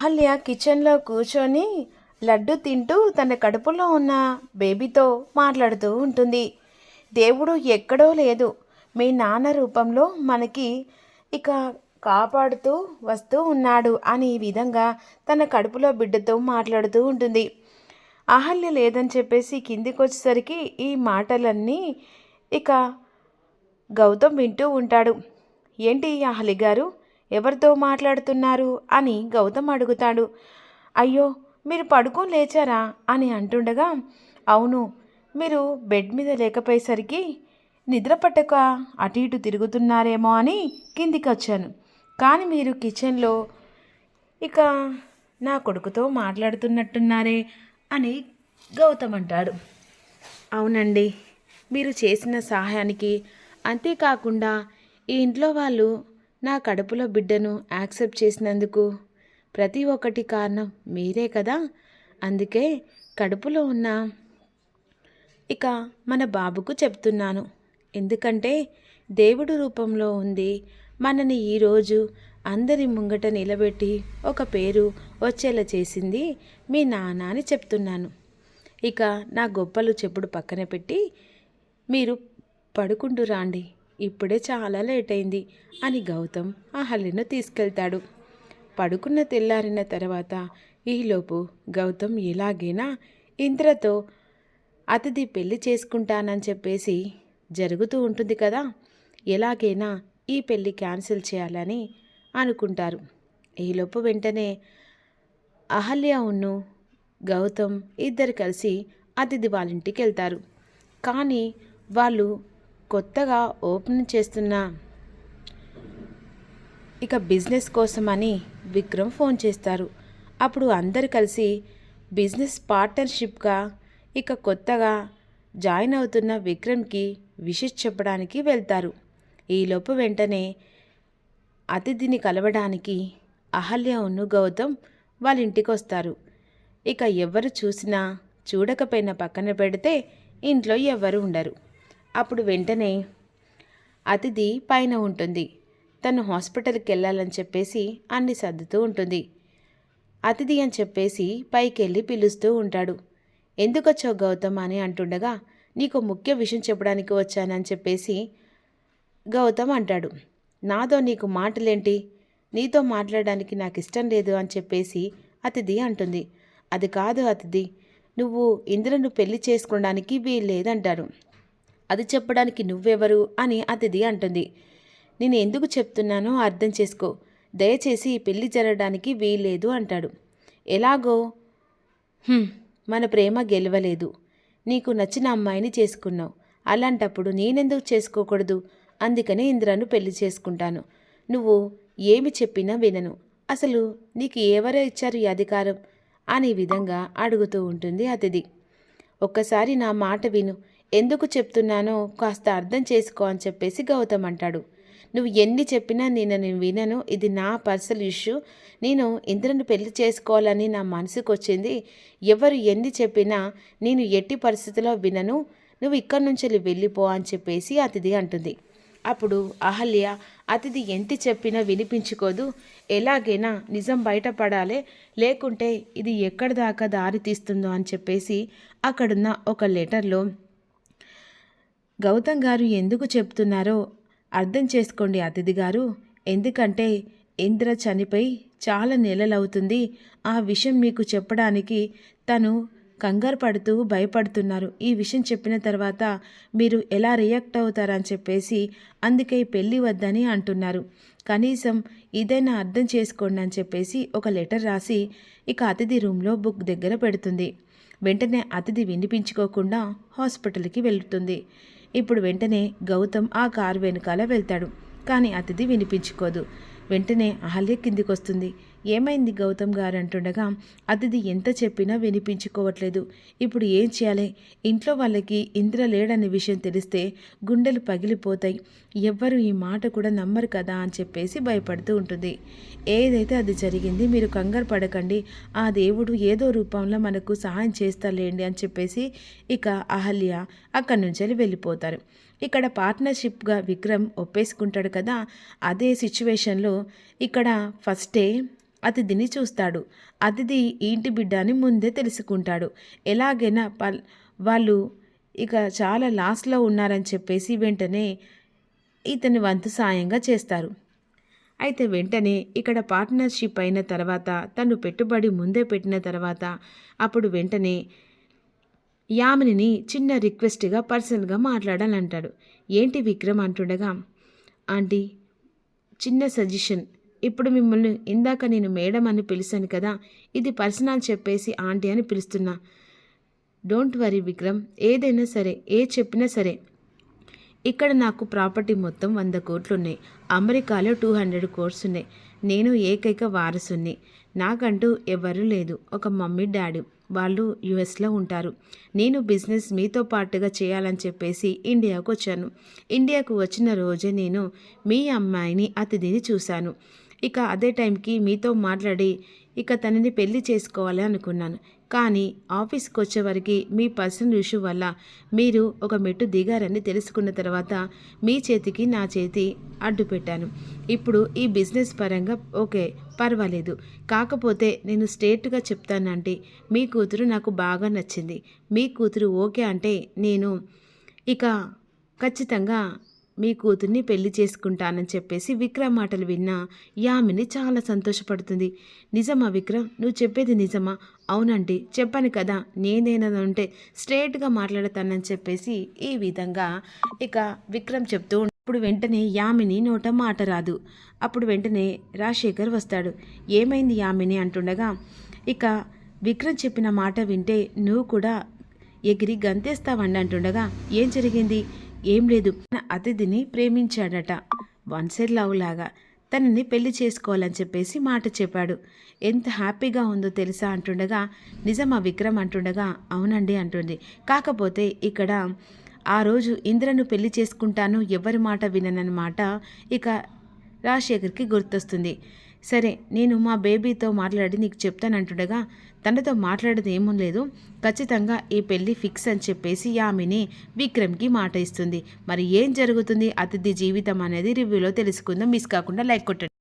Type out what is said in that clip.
అహల్య కిచెన్లో కూర్చొని లడ్డు తింటూ తన కడుపులో ఉన్న బేబీతో మాట్లాడుతూ ఉంటుంది. దేవుడు ఎక్కడో లేదు. మీ నాన్న రూపంలో మనకి ఇక కాపాడుతూ వస్తూ ఉన్నాడు అని ఈ విధంగా తన కడుపులో బిడ్డతో మాట్లాడుతూ ఉంటుంది. అహల్య లేదని చెప్పేసి కిందికి వచ్చేసరికి ఈ మాటలన్నీ ఇక గౌతమ్ వింటూ ఉంటాడు. ఏంటి అహలి గారు? ఎవరితో మాట్లాడుతున్నారు అని గౌతమ్ అడుగుతాడు. అయ్యో మీరు పడుకొని లేచారా అని అంటుండగా అవును మీరు బెడ్ మీద లేకపోయేసరికి నిద్ర పట్టక అటు ఇటు తిరుగుతున్నారేమో అని కిందికి వచ్చాను కానీ మీరు కిచెన్లో ఇక నా కొడుకుతో మాట్లాడుతున్నట్టున్నారే అని గౌతమ్ అంటాడు. అవునండి మీరు చేసిన సహాయానికి అంతేకాకుండా ఈ ఇంట్లో వాళ్ళు నా కడుపులో బిడ్డను యాక్సెప్ట్ చేసినందుకు ప్రతి ఒక్కటి కారణం మీరే కదా? అందుకే కడుపులో ఉన్న ఇక మన బాబుకు చెప్తున్నాను. ఎందుకంటే దేవుడు రూపంలో ఉంది. మనని ఈరోజు అందరి ముంగట నిలబెట్టి ఒక పేరు వచ్చేలా చేసింది మీ నాన్న అని చెప్తున్నాను. ఇక నా గొప్పలు చెప్పుడు పక్కన పెట్టి మీరు పడుకుంటూ రాండి. ఇప్పుడే చాలా లేట్ అయింది అని గౌతమ్ ఆ హల్లిను తీసుకెళ్తాడు. పడుకున్న తెల్లారిన తర్వాత ఈలోపు గౌతమ్ ఎలాగైనా ఇంద్రతో అతిథి పెళ్ళి చేసుకుంటానని చెప్పేసి జరుగుతూ ఉంటుంది కదా ఎలాగైనా ఈ పెళ్ళి క్యాన్సిల్ చేయాలని అనుకుంటారు. ఈలోపు వెంటనే అహల్య ఉన్ను గౌతమ్ ఇద్దరు కలిసి అతిథి వాళ్ళ ఇంటికి వెళ్తారు. కానీ వాళ్ళు కొత్తగా ఓపెన్ చేస్తున్న ఇక బిజినెస్ కోసమని విక్రమ్ ఫోన్ చేస్తారు. అప్పుడు అందరు కలిసి బిజినెస్ పార్ట్నర్షిప్గా ఇక కొత్తగా జాయిన్ అవుతున్న విక్రమ్కి విషెస్ చెప్పడానికి వెళ్తారు. ఈలోపు వెంటనే అతిథిని కలవడానికి అహల్య ఉన్ను గౌతమ్ వాళ్ళ ఇంటికి వస్తారు. ఇక ఎవరు చూసినా చూడకపోయినా పక్కన పెడితే ఇంట్లో ఎవరు ఉండరు. అప్పుడు వెంటనే అతిథి పైన ఉంటుంది. తను హాస్పిటల్కి వెళ్ళాలని చెప్పేసి అన్ని సర్దుతూ ఉంటుంది. అతిథి అని చెప్పేసి పైకెళ్ళి పిలుస్తూ ఉంటాడు. ఎందుకు వచ్చావు గౌతమ్ అని అంటుండగా నీకు ముఖ్య విషయం చెప్పడానికి వచ్చానని చెప్పేసి గౌతమ్ అంటాడు. నాతో నీకు మాటలేంటి? నీతో మాట్లాడడానికి నాకు ఇష్టం లేదు అని చెప్పేసి అతిథి అంటుంది. అది కాదు అతిథి నువ్వు ఇంద్రను పెళ్ళి చేసుకోవడానికి వీల్లేదంటారు. అది చెప్పడానికి నువ్వెవరు? అని అతిథి అంటుంది. నేను ఎందుకు చెప్తున్నానో అర్థం చేసుకో. దయచేసి ఈ పెళ్ళి జరగడానికి వీల్లేదు అంటాడు. ఎలాగో? మన ప్రేమ గెలవలేదు. నీకు నచ్చిన అమ్మాయిని చేసుకున్నావు. అలాంటప్పుడు నేనెందుకు చేసుకోకూడదు? అందుకనే ఇంద్రను పెళ్ళి చేసుకుంటాను. నువ్వు ఏమి చెప్పినా వినను. అసలు నీకు ఎవరో ఇచ్చారు ఈ అధికారం? అనే విధంగా అడుగుతూ ఉంటుంది అతిథి. ఒక్కసారి నా మాట విను. ఎందుకు చెప్తున్నానో కాస్త అర్థం చేసుకో అని చెప్పేసి గౌతమ్ అంటాడు. నువ్వు ఎన్ని చెప్పినా నేను నేను వినను. ఇది నా పర్సనల్ ఇష్యూ. నేను ఇంద్రను పెళ్ళి చేసుకోవాలని నా మనసుకు వచ్చింది. ఎవరు ఎన్ని చెప్పినా నేను ఎట్టి పరిస్థితిలో వినను. నువ్వు ఇక్కడి నుంచి వెళ్ళిపో అని చెప్పేసి అతిథి అంటుంది. అప్పుడు అహల్య అతిథి ఎంత చెప్పినా వినిపించుకోదు. ఎలాగైనా నిజం బయటపడాలి. లేకుంటే ఇది ఎక్కడి దాకా దారి తీస్తుందో అని చెప్పేసి అక్కడున్న ఒక లెటర్లో గౌతమ్ గారు ఎందుకు చెప్తున్నారో అర్థం చేసుకోండి అతిథి గారు. ఎందుకంటే ఇంద్ర చనిపోయి చాలా నెలలవుతుంది. ఆ విషయం మీకు చెప్పడానికి తను కంగారు పడుతూ భయపడుతున్నారు. ఈ విషయం చెప్పిన తర్వాత మీరు ఎలా రియాక్ట్ అవుతారని చెప్పేసి అందుకే పెళ్ళి వద్దని అంటున్నారు. కనీసం ఇదైనా అర్థం చేసుకోండి అని చెప్పేసి ఒక లెటర్ రాసి ఇక అతిథి రూమ్లో బుక్ దగ్గర పెడుతుంది. వెంటనే అతిథి వినిపించుకోకుండా హాస్పిటల్కి వెళుతుంది. ఇప్పుడు వెంటనే గౌతమ్ ఆ కారు వెనకాల వెళ్తాడు కానీ అతిథి వినిపించుకోదు. వెంటనే అహల్య కిందికొస్తుంది. ఏమైంది గౌతమ్ గారు అంటుండగా అతిథి ఎంత చెప్పినా వినిపించుకోవట్లేదు. ఇప్పుడు ఏం చేయాలి? ఇంట్లో వాళ్ళకి ఇంద్ర లేడనే విషయం తెలిస్తే గుండెలు పగిలిపోతాయి. ఎవ్వరు ఈ మాట కూడా నమ్మరు కదా అని చెప్పేసి భయపడుతూ ఉంటుంది. ఏదైతే అది జరిగింది మీరు కంగారు పడకండి. ఆ దేవుడు ఏదో రూపంలో మనకు సహాయం చేస్తాలేండి అని చెప్పేసి ఇక అహల్య అక్కడి నుంచి వెళ్ళిపోతారు. ఇక్కడ పార్ట్నర్షిప్గా విక్రమ్ ఒప్పేసుకుంటాడు కదా అదే సిచ్యువేషన్లో ఇక్కడ ఫస్టే అతిథిని చూస్తాడు. అతిథి ఇంటి బిడ్డ అని ముందే తెలుసుకుంటాడు. ఎలాగైనా పల్ వాళ్ళు ఇక చాలా లాస్లో ఉన్నారని చెప్పేసి వెంటనే ఇతని వంతు సాయంగా చేస్తారు. అయితే వెంటనే ఇక్కడ పార్ట్నర్షిప్ అయిన తర్వాత తను పెట్టుబడి ముందే పెట్టిన తర్వాత అప్పుడు వెంటనే యామినిని చిన్న రిక్వెస్ట్గా పర్సనల్గా మాట్లాడాలంటాడు. ఏంటి విక్రమ్? అంటుండగా ఆంటీ చిన్న సజెషన్. ఇప్పుడు మిమ్మల్ని ఇందాక నేను మేడం అని పిలిచాను కదా ఇది పర్సనల్ చెప్పేసి ఆంటీ అని పిలుస్తున్నా. డోంట్ వరీ విక్రమ్ ఏదైనా సరే ఏ చెప్పినా సరే. ఇక్కడ నాకు ప్రాపర్టీ మొత్తం వంద కోట్లు ఉన్నాయి అమెరికాలో టూ హండ్రెడ్ కోర్స్ ఉన్నాయి. నేను ఏకైక వారసుని నాకంటూ ఎవరూ లేదు. ఒక మమ్మీ డాడీ వాళ్ళు యుఎస్లో ఉంటారు. నేను బిజినెస్ మీతో పాటుగా చేయాలని చెప్పేసి ఇండియాకు వచ్చాను. ఇండియాకు వచ్చిన రోజే నేను మీ అమ్మాయిని అతిథిని చూశాను. ఇక అదే టైంకి మీతో మాట్లాడి ఇక తనని పెళ్ళి చేసుకోవాలి అనుకున్నాను. కానీ ఆఫీస్కి వచ్చేవరకు మీ పర్సనల్ ఇష్యూ వల్ల మీరు ఒక మెట్టు దిగారని తెలుసుకున్న తర్వాత మీ చేతికి నా చేతి అడ్డు పెట్టాను. ఇప్పుడు ఈ బిజినెస్ పరంగా ఓకే పర్వాలేదు. కాకపోతే నేను స్టేట్గా చెప్తానంటే మీ కూతురు నాకు బాగా నచ్చింది. మీ కూతురు ఓకే అంటే నేను ఇక ఖచ్చితంగా మీ కూతుర్ని పెళ్ళి చేసుకుంటానని చెప్పేసి విక్రమ్ మాటలు విన్న యామిని చాలా సంతోషపడుతుంది. నిజమా విక్రమ్? నువ్వు చెప్పేది నిజమా? అవునండి చెప్పాను కదా నేనేనది ఉంటే స్ట్రేట్గా మాట్లాడతానని చెప్పేసి ఈ విధంగా ఇక విక్రమ్ చెప్తూ అప్పుడు వెంటనే యామిని నోట మాట రాదు. అప్పుడు వెంటనే రాజశేఖర్ వస్తాడు. ఏమైంది యామిని అంటుండగా ఇక విక్రమ్ చెప్పిన మాట వింటే నువ్వు కూడా ఎగిరి గంతేస్తావండి అంటుండగా ఏం జరిగింది? ఏం లేదు. తన అతిథిని ప్రేమించాడట. వన్ సైడ్ లవ్ లాగా తనని పెళ్ళి చేసుకోవాలని చెప్పేసి మాట చెప్పాడు. ఎంత హ్యాపీగా ఉందో తెలుసా అంటుండగా నిజమా విక్రమ్ అంటుండగా అవునండి అంటుంది. కాకపోతే ఇక్కడ ఆ రోజు ఇంద్రను పెళ్ళి చేసుకుంటాను ఎవరి మాట విననన్నమాట ఇక రాజశేఖర్కి గుర్తొస్తుంది. సరే నేను మా బేబీతో మాట్లాడి నీకు చెప్తానంటుండగా తనతో మాట్లాడేది ఏమీ లేదు. ఖచ్చితంగా ఈ పెళ్ళి ఫిక్స్ అని చెప్పేసి యామిని విక్రమ్కి మాట ఇస్తుంది. మరి ఏం జరుగుతుంది? అతిథి జీవితం అనేది రివ్యూలో తెలుసుకుందాం. మిస్ కాకుండా లైక్ కొట్టండి.